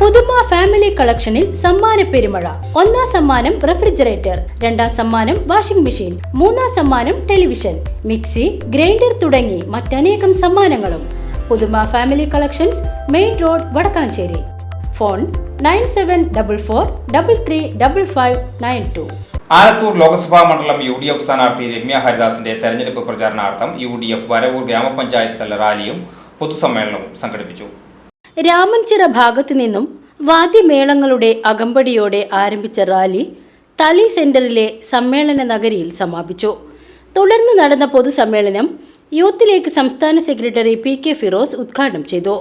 പുതുമ ഫാമിലി കളക്ഷനിൽ സമ്മാന പെരുമഴ. ഒന്നാം സമ്മാനം റെഫ്രിജറേറ്റർ രണ്ടാം സമ്മാനം വാഷിംഗ് മെഷീൻ മൂന്നാം സമ്മാനം ടെലിവിഷൻ മിക്സി ഗ്രൈൻഡർ തുടങ്ങി മറ്റനേകം സമ്മാനങ്ങളും. Puthuma family collections main road Vadakkancherry. Phone nine seven double four double three double five nine two. Alathur Lok Sabha മണ്ഡലം യു ഡി എഫ് സ്ഥാനാർത്ഥി രമ്യ ഹരിദാസിന്റെ തെരഞ്ഞെടുപ്പ് പ്രചാരണാർത്ഥം യു ഡി എഫ് വരവൂർ ഗ്രാമപഞ്ചായത്ത് തല റാലിയും പൊതുസമ്മേളനവും സംഘടിപ്പിച്ചു. രാമൻചിറ ഭാഗത്തു നിന്നും വാദ്യമേളങ്ങളുടെ അകമ്പടിയോടെ ആരംഭിച്ച റാലി തളി സെന്ററിലെ സമ്മേളന നഗരിയിൽ സമാപിച്ചു. തുടർന്ന് നടന്ന പൊതുസമ്മേളനം യൂത്ത് ലീഗ് സംസ്ഥാന സെക്രട്ടറി പി കെ ഫിറോസ് ഉദ്ഘാടനം ചെയ്തു.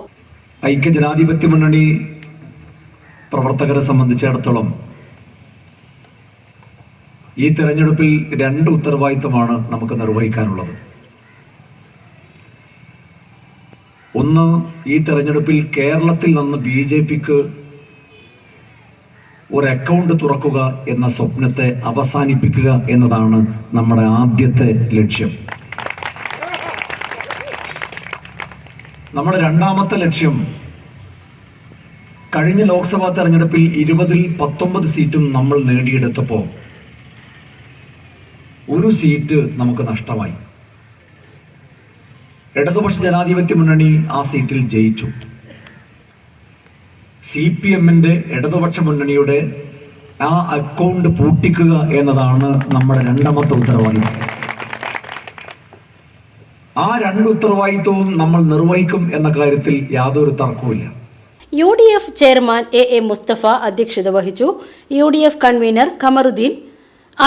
ഐക്യ ജനാധിപത്യ മുന്നണി പ്രവർത്തകരെ സംബന്ധിച്ചിടത്തോളം ഈ തെരഞ്ഞെടുപ്പിൽ രണ്ട് ഉത്തരവാദിത്തമാണ് നമുക്ക് നിർവഹിക്കാനുള്ളത്. ഒന്ന് ഈ തെരഞ്ഞെടുപ്പിൽ കേരളത്തിൽ നിന്ന് ബി ജെ പിക്ക് ഒരു അക്കൗണ്ട് തുറക്കുക എന്ന സ്വപ്നത്തെ അവസാനിപ്പിക്കുക എന്നതാണ് നമ്മുടെ ആദ്യത്തെ ലക്ഷ്യം. നമ്മുടെ രണ്ടാമത്തെ ലക്ഷ്യം കഴിഞ്ഞ ലോക്സഭാ തെരഞ്ഞെടുപ്പിൽ ഇരുപതിൽ പത്തൊമ്പത് സീറ്റും നമ്മൾ നേടിയെടുത്തപ്പോൾ ഒരു സീറ്റ് നമുക്ക് നഷ്ടമായി. ഇടതുപക്ഷ ജനാധിപത്യ മുന്നണി ആ സീറ്റിൽ ജയിച്ചു. സി പി എമ്മിന്റെ ഇടതുപക്ഷ മുന്നണിയുടെ ആ അക്കൗണ്ട് പൂട്ടിക്കുക എന്നതാണ് നമ്മുടെ രണ്ടാമത്തെ ഉത്തരവാദിത്വം. ആ രണ്ട് ഉത്തരവാദിത്വവും നമ്മൾ നിർവഹിക്കും എന്ന കാര്യത്തിൽ യാതൊരു തർക്കവുമില്ല. U D F chairman A A Mustafa അധ്യക്ഷത വഹിച്ചു. U D F convener Khamaruddin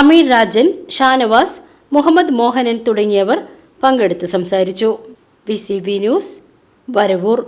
Ameer Rajan Shanavas Muhammad Mohanan തുടങ്ങിയവർ പങ്കെടുത്ത് സംസാരിച്ചു. V C B news Varavoor